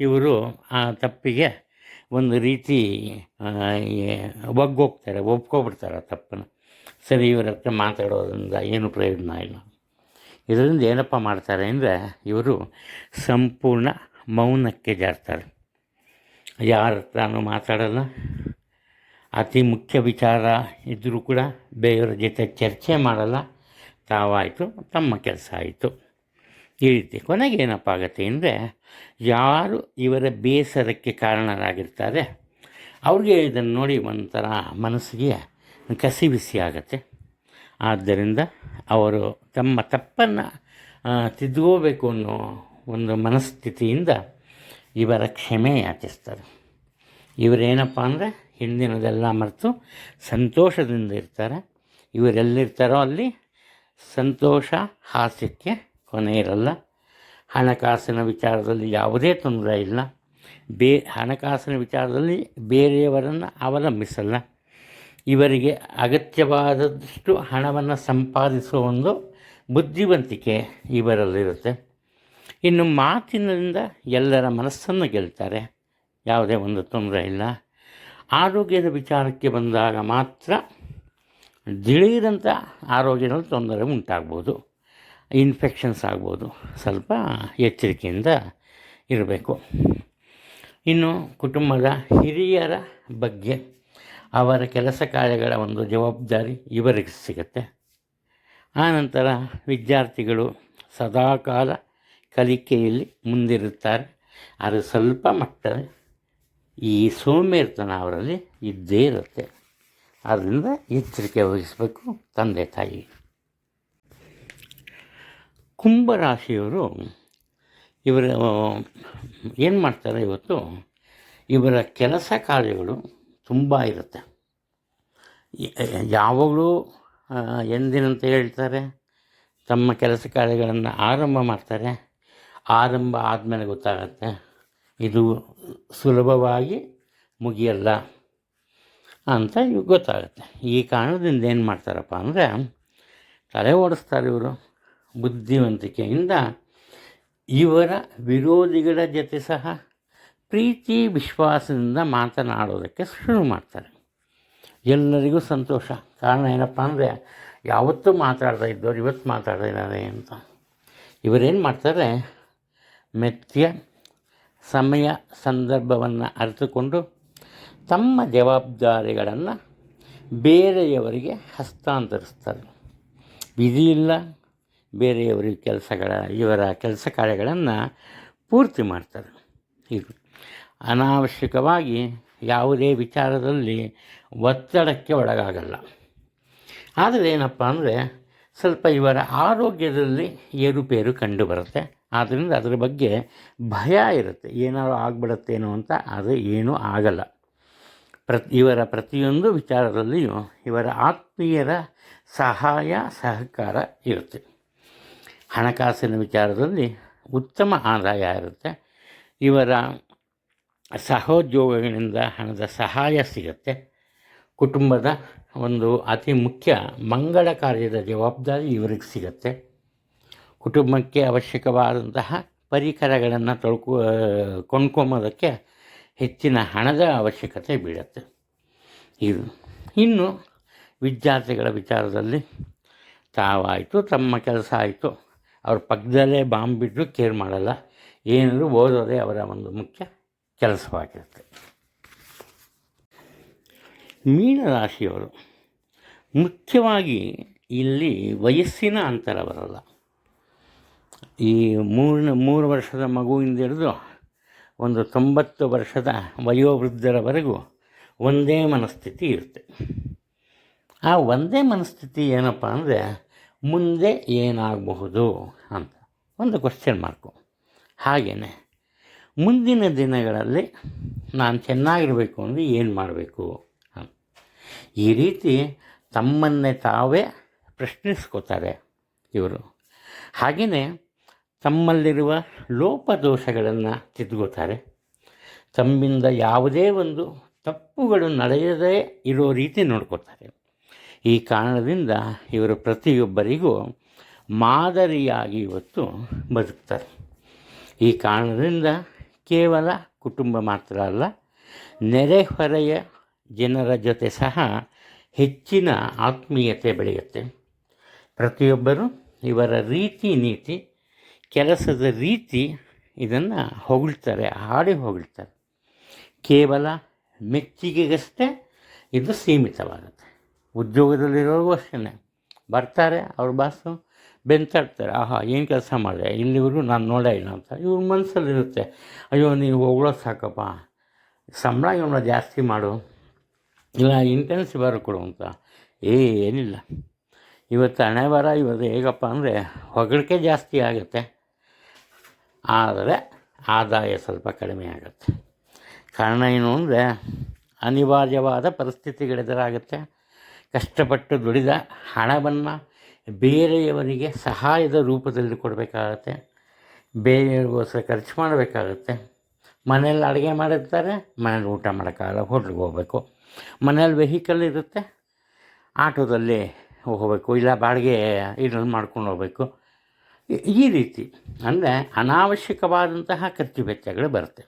Speaker 1: ಇವರು ಆ ತಪ್ಪಿಗೆ ಒಂದು ರೀತಿ ಒಗ್ಗೋಗ್ತಾರೆ, ಒಪ್ಕೊಬಿಡ್ತಾರೆ ಆ ತಪ್ಪನ್ನು. ಸರಿ, ಇವರ ಹತ್ರ ಮಾತಾಡೋದ್ರಿಂದ ಏನು ಪ್ರಯೋಜನ ಇಲ್ಲ. ಇದರಿಂದ ಏನಪ್ಪ ಮಾಡ್ತಾರೆ ಅಂದರೆ, ಇವರು ಸಂಪೂರ್ಣ ಮೌನಕ್ಕೆ ಜಾರ್ತಾರೆ. ಯಾರ ಹತ್ರನೂ ಮಾತಾಡಲ್ಲ. ಅತಿ ಮುಖ್ಯ ವಿಚಾರ ಇದ್ದರೂ ಕೂಡ ಬೇರೆಯವರ ಜೊತೆ ಚರ್ಚೆ ಮಾಡಲ್ಲ. ತಾವಾಯಿತು, ತಮ್ಮ ಕೆಲಸ ಆಯಿತು. ಈ ರೀತಿ ಕೊನೆಗೆ ಏನಪ್ಪ ಆಗುತ್ತೆ ಅಂದರೆ, ಯಾರು ಇವರ ಬೇಸರಕ್ಕೆ ಕಾರಣರಾಗಿರ್ತಾರೆ, ಅವ್ರಿಗೆ ಇದನ್ನು ನೋಡಿ ಒಂಥರ ಮನಸ್ಸಿಗೆ ಕಸಿ ಬಿಸಿ ಆಗುತ್ತೆ. ಆದ್ದರಿಂದ ಅವರು ತಮ್ಮ ತಪ್ಪನ್ನು ತಿದ್ಕೋಬೇಕು ಅನ್ನೋ ಒಂದು ಮನಸ್ಥಿತಿಯಿಂದ ಇವರ ಕ್ಷಮೆ ಯಾಚಿಸ್ತಾರೆ. ಇವರೇನಪ್ಪ ಅಂದರೆ ಹಿಂದಿನದೆಲ್ಲ ಮರೆತು ಸಂತೋಷದಿಂದ ಇರ್ತಾರೆ. ಇವರೆಲ್ಲಿರ್ತಾರೋ ಅಲ್ಲಿ ಸಂತೋಷ, ಹಾಸ್ಯಕ್ಕೆ ಕೊನೆ ಇರಲ್ಲ. ಹಣಕಾಸಿನ ವಿಚಾರದಲ್ಲಿ ಯಾವುದೇ ತೊಂದರೆ ಇಲ್ಲ. ಬೇ, ಹಣಕಾಸಿನ ವಿಚಾರದಲ್ಲಿ ಬೇರೆಯವರನ್ನು ಅವಲಂಬಿಸಲ್ಲ. ಇವರಿಗೆ ಅಗತ್ಯವಾದಷ್ಟು ಹಣವನ್ನು ಸಂಪಾದಿಸುವ ಒಂದು ಬುದ್ಧಿವಂತಿಕೆ ಇವರಲ್ಲಿರುತ್ತೆ. ಇನ್ನು ಮಾತಿನಿಂದ ಎಲ್ಲರ ಮನಸ್ಸನ್ನು ಗೆಲ್ತಾರೆ. ಯಾವುದೇ ಒಂದು ತೊಂದರೆ ಇಲ್ಲ. ಆರೋಗ್ಯದ ವಿಚಾರಕ್ಕೆ ಬಂದಾಗ ಮಾತ್ರ ದಿಢೀರಂಥ ಆರೋಗ್ಯದಲ್ಲಿ ತೊಂದರೆ ಉಂಟಾಗ್ಬೋದು. ಇನ್ಫೆಕ್ಷನ್ಸ್ ಆಗ್ಬೋದು. ಸ್ವಲ್ಪ ಎಚ್ಚರಿಕೆಯಿಂದ ಇರಬೇಕು. ಇನ್ನು ಕುಟುಂಬದ ಹಿರಿಯರ ಬಗ್ಗೆ ಅವರ ಕೆಲಸ ಕಾರ್ಯಗಳ ಒಂದು ಜವಾಬ್ದಾರಿ ಇವರಿಗೆ ಸಿಗುತ್ತೆ. ಆನಂತರ ವಿದ್ಯಾರ್ಥಿಗಳು ಸದಾಕಾಲ ಕಲಿಕೆಯಲ್ಲಿ ಮುಂದಿರುತ್ತಾರೆ. ಅದು ಸ್ವಲ್ಪ ಮಟ್ಟ ಈ ಸೋಮೇರ್ತನ ಅವರಲ್ಲಿ ಇದ್ದೇ ಇರುತ್ತೆ. ಆದ್ದರಿಂದ ಎಚ್ಚರಿಕೆ ವಹಿಸಬೇಕು ತಂದೆ ತಾಯಿ. ಕುಂಭರಾಶಿಯವರು ಇವರ ಏನು ಮಾಡ್ತಾರೆ ಇವತ್ತು? ಇವರ ಕೆಲಸ ಕಾರ್ಯಗಳು ತುಂಬ ಇರುತ್ತೆ. ಯಾವಾಗಲೂ ಎಂದಿನಂತ ಹೇಳ್ತಾರೆ, ತಮ್ಮ ಕೆಲಸ ಕಾರ್ಯಗಳನ್ನು ಆರಂಭ ಮಾಡ್ತಾರೆ. ಆರಂಭ ಆದಮೇಲೆ ಗೊತ್ತಾಗತ್ತೆ. ಇದು ಸುಲಭವಾಗಿ ಮುಗಿಯಲ್ಲ ಅಂತ ಇವು ಗೊತ್ತಾಗುತ್ತೆ. ಈ ಕಾರಣದಿಂದ ಏನು ಮಾಡ್ತಾರಪ್ಪ ಅಂದರೆ ತಲೆ ಓಡಿಸ್ತಾರೆ ಇವರು ಬುದ್ಧಿವಂತಿಕೆಯಿಂದ. ಇವರ ವಿರೋಧಿಗಳ ಜೊತೆ ಸಹ ಪ್ರೀತಿ ವಿಶ್ವಾಸದಿಂದ ಮಾತನಾಡೋದಕ್ಕೆ ಶುರು ಮಾಡ್ತಾರೆ. ಎಲ್ಲರಿಗೂ ಸಂತೋಷ. ಕಾರಣ ಏನಪ್ಪ ಅಂದರೆ ಯಾವತ್ತೂ ಮಾತಾಡ್ತಾ ಇದ್ದವ್ರು ಇವತ್ತು ಮಾತಾಡ್ತಾ ಇದ್ದಾರೆ ಅಂತ. ಇವರೇನು ಮಾಡ್ತಾರೆ? ಮೆತ್ಯ ಸಮಯ ಸಂದರ್ಭವನ್ನು ಅರಿತುಕೊಂಡು ತಮ್ಮ ಜವಾಬ್ದಾರಿಗಳನ್ನು ಬೇರೆಯವರಿಗೆ ಹಸ್ತಾಂತರಿಸ್ತಾರೆ. ವಿಧಿ ಇಲ್ಲ, ಬೇರೆಯವರಿಗೆ ಕೆಲಸಗಳ, ಇವರ ಕೆಲಸ ಕಾರ್ಯಗಳನ್ನು ಪೂರ್ತಿ ಮಾಡ್ತಾರೆ. ಇದು ಅನಾವಶ್ಯಕವಾಗಿ ಯಾವುದೇ ವಿಚಾರದಲ್ಲಿ ಒತ್ತಡಕ್ಕೆ ಒಳಗಾಗಲ್ಲ. ಆದರೆ ಏನಪ್ಪ ಅಂದರೆ ಸ್ವಲ್ಪ ಇವರ ಆರೋಗ್ಯದಲ್ಲಿ ಏರುಪೇರು ಕಂಡುಬರುತ್ತೆ ಆದ್ದರಿಂದ ಅದರ ಬಗ್ಗೆ ಭಯ ಇರುತ್ತೆ. ಏನಾದ್ರು ಆಗ್ಬಿಡತ್ತೇನೋ ಅಂತ ಅದು ಏನೂ ಆಗಲ್ಲ. ಪ್ರತಿ, ಇವರ ಪ್ರತಿಯೊಂದು ವಿಚಾರದಲ್ಲಿಯೂ ಇವರ ಆತ್ಮೀಯರ ಸಹಾಯ, ಸಹಕಾರ ಇರುತ್ತೆ. ಹಣಕಾಸಿನ ವಿಚಾರದಲ್ಲಿ ಉತ್ತಮ ಆದಾಯ ಇರುತ್ತೆ. ಇವರ ಸಹೋದ್ಯೋಗಗಳಿಂದ ಹಣದ ಸಹಾಯ ಸಿಗುತ್ತೆ. ಕುಟುಂಬದ ಒಂದು ಅತಿ ಮುಖ್ಯ ಮಂಗಳ ಕಾರ್ಯದ ಜವಾಬ್ದಾರಿ ಇವರಿಗೆ ಸಿಗುತ್ತೆ. ಕುಟುಂಬಕ್ಕೆ ಅವಶ್ಯಕವಾದಂತಹ ಪರಿಕರಗಳನ್ನು ತೊಳ್ಕೊ ಕೊಂಡ್ಕೊಂಬೋದಕ್ಕೆ ಹೆಚ್ಚಿನ ಹಣದ ಅವಶ್ಯಕತೆ ಬೀಳುತ್ತೆ. ಇದು. ಇನ್ನು ವಿದ್ಯಾರ್ಥಿಗಳ ವಿಚಾರದಲ್ಲಿ ತಾವಾಯಿತು, ತಮ್ಮ ಕೆಲಸ ಆಯಿತು. ಅವ್ರ ಪಕ್ಕದಲ್ಲೇ ಬಾಂಬ್ ಬಿಟ್ಟು ಕೇರ್ ಮಾಡಲ್ಲ. ಏನಾದರೂ ಓದೋದೇ ಅವರ ಒಂದು ಮುಖ್ಯ ಕೆಲಸವಾಗಿರುತ್ತೆ. ಮೀನರಾಶಿಯವರು ಮುಖ್ಯವಾಗಿ ಇಲ್ಲಿ ವಯಸ್ಸಿನ ಅಂತರ ಬರಲ್ಲ. ಈ ಮೂರನ ಮೂರು ವರ್ಷದ ಮಗುವಿಂದ ಹಿಡಿದು ಒಂದು ತೊಂಬತ್ತು ವರ್ಷದ ವಯೋವೃದ್ಧರವರೆಗೂ ಒಂದೇ ಮನಸ್ಥಿತಿ ಇರುತ್ತೆ. ಆ ಒಂದೇ ಮನಸ್ಥಿತಿ ಏನಪ್ಪ ಅಂದರೆ ಮುಂದೆ ಏನಾಗಬಹುದು ಅಂತ. ಒಂದು ಕ್ವಶನ್ ಮಾರ್ಕು ಹಾಗೆಯೇ ಮುಂದಿನ ದಿನಗಳಲ್ಲಿ ನಾನು ಚೆನ್ನಾಗಿರಬೇಕು ಅಂದರೆ ಏನು ಮಾಡಬೇಕು ಅಂತ. ಈ ರೀತಿ ತಮ್ಮನ್ನೇ ತಾವೇ ಪ್ರಶ್ನಿಸ್ಕೋತಾರೆ ಇವರು. ಹಾಗೆಯೇ ತಮ್ಮಲ್ಲಿರುವ ಲೋಪದೋಷಗಳನ್ನು ತಿದ್ಕೋತಾರೆ. ತಮ್ಮಿಂದ ಯಾವುದೇ ಒಂದು ತಪ್ಪುಗಳು ನಡೆಯದೇ ಇರೋ ರೀತಿ ನೋಡ್ಕೋತಾರೆ. ಈ ಕಾರಣದಿಂದ ಇವರು ಪ್ರತಿಯೊಬ್ಬರಿಗೂ ಮಾದರಿಯಾಗಿ ಇವತ್ತು ಬದುಕ್ತಾರೆ. ಈ ಕಾರಣದಿಂದ ಕೇವಲ ಕುಟುಂಬ ಮಾತ್ರ ಅಲ್ಲ ನೆರೆಹೊರೆಯ ಜನರ ಜೊತೆ ಸಹ ಹೆಚ್ಚಿನ ಆತ್ಮೀಯತೆ ಬೆಳೆಯುತ್ತೆ. ಪ್ರತಿಯೊಬ್ಬರು ಇವರ ರೀತಿ ನೀತಿ ಕೆಲಸದ ರೀತಿ ಇದನ್ನು ಹೊಗಳ್ತಾರೆ ಹಾಡಿ ಹೊಗಳ್ತಾರೆ. ಕೇವಲ ಮೆಚ್ಚುಗೆಗಷ್ಟೇ ಇದು ಸೀಮಿತವಾಗುತ್ತೆ. ಉದ್ಯೋಗದಲ್ಲಿರೋರಿಗೂ ಅಷ್ಟೇ ಬರ್ತಾರೆ, ಅವ್ರ ಬಾಸು ಬೆಂತಾಡ್ತಾರೆ. ಆಹಾ, ಏನು ಕೆಲಸ ಮಾಡಿದೆ? ಇಲ್ಲಿವರೆಗೂ ನಾನು ನೋಡೇ ಇಲ್ಲ ಅಂತ. ಇವ್ರ ಮನಸ್ಸಲ್ಲಿರುತ್ತೆ ಅಯ್ಯೋ, ನೀವು ಹೊಗಳೋ ಸಾಕಪ್ಪ. ಸಂಬಳ ಇವನ್ನ ಜಾಸ್ತಿ ಮಾಡು. ಇಲ್ಲ ಇಂಟೆನ್ಸಿವ್ ಬರ ಕೊಡು ಅಂತ. ಏನಿಲ್ಲ. ಇವತ್ತು ಹಣೆ ಬರ ಇವತ್ತು ಹೇಗಪ್ಪ ಅಂದರೆ ಹೊಗಳಿಕೆ ಜಾಸ್ತಿ ಆಗುತ್ತೆ. ಆದರೆ ಆದಾಯ ಸ್ವಲ್ಪ ಕಡಿಮೆ ಆಗುತ್ತೆ. ಕಾರಣ ಏನು ಅಂದರೆ ಅನಿವಾರ್ಯವಾದ ಪರಿಸ್ಥಿತಿಗಳೆದುರಾಗುತ್ತೆ ಕಷ್ಟಪಟ್ಟು ದುಡಿದ ಹಣವನ್ನು ಬೇರೆಯವರಿಗೆ ಸಹಾಯದ ರೂಪದಲ್ಲಿ ಕೊಡಬೇಕಾಗತ್ತೆ. ಬೇರೆಯವ್ರಿಗೋಸ್ಕರ ಖರ್ಚು ಮಾಡಬೇಕಾಗುತ್ತೆ. ಮನೇಲಿ ಅಡುಗೆ ಮಾಡಿರ್ತಾರೆ ಮನೇಲಿ ಊಟ ಮಾಡೋಕ್ಕಾಗಲ್ಲ, ಹೋಟ್ಲಿಗೆ ಹೋಗಬೇಕು. ಮನೇಲಿ ವೆಹಿಕಲ್ ಇರುತ್ತೆ, ಆಟೋದಲ್ಲಿ ಹೋಗಬೇಕು, ಇಲ್ಲ ಬಾಡಿಗೆ ಇದ್ರಲ್ಲಿ ಮಾಡ್ಕೊಂಡು ಹೋಗಬೇಕು. ಈ ರೀತಿ. ಅಂದರೆ ಅನಾವಶ್ಯಕವಾದಂತಹ ಖರ್ಚು ವೆಚ್ಚಗಳು ಬರುತ್ತೆ.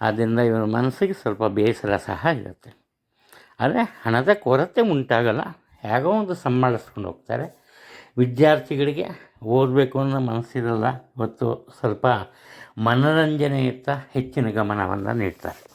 Speaker 1: ಆದ್ದರಿಂದ ಇವರ ಮನಸ್ಸಿಗೆ ಸ್ವಲ್ಪ ಬೇಸರ ಸಹ ಇರುತ್ತೆ. ಆದರೆ ಹಣದ ಕೊರತೆ ಉಂಟಾಗಲ್ಲ. ಹೇಗೋ ಒಂದು ಸಂಭಾಳಿಸ್ಕೊಂಡು ಹೋಗ್ತಾರೆ. ವಿದ್ಯಾರ್ಥಿಗಳಿಗೆ ಓದಬೇಕು ಅನ್ನೋ ಮನಸ್ಸಿರಲ್ಲ. ಮತ್ತು ಸ್ವಲ್ಪ ಮನರಂಜನೆಯತ್ತ ಹೆಚ್ಚಿನ ಗಮನವನ್ನು ನೀಡ್ತಾರೆ.